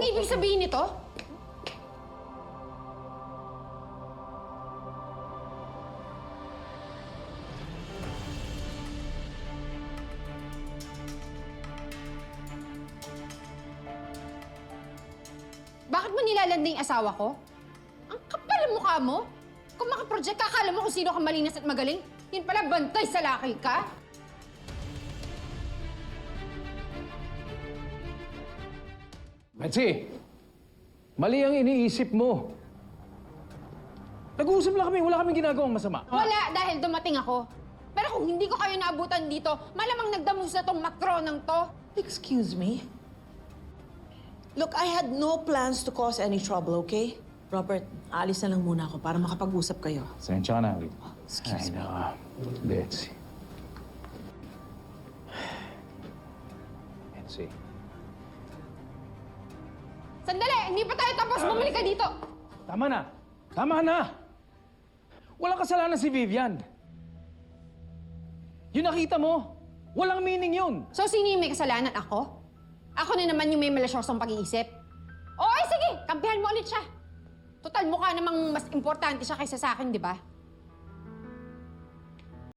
Anong ibig sabihin nito? Bakit mo nilalanda yung asawa ko? Ang kapal ang mukha mo. Kung makaproject ka, akala mo kung sino ka malinis at magaling. Yun pala, bantay sa laki ka. Betsy, mali ang iniisip mo. Nag-uusap lang kami, wala kaming ginagawang masama. Wala dahil dumating ako. Pero kung hindi ko kayo naabutan dito, malamang nagdamus na tong makronang to. Excuse me? Look, I had no plans to cause any trouble, okay? Robert, alis na lang muna ako para makapag-usap kayo. Sensya ka na, Rick. Excuse me. Betsy. Betsy. Sandali! Hindi pa tayo tapos! Bumalik ka dito! Tama na! Tama na! Walang kasalanan si Vivian. Yung nakita mo, walang meaning yun. So, sino yung may kasalanan? Ako? Ako na naman yung may malasyosong pag-iisip? Oo, ay sige! Kampihan mo ulit siya. Total, mukha namang mas importante siya kaysa sa akin, di ba?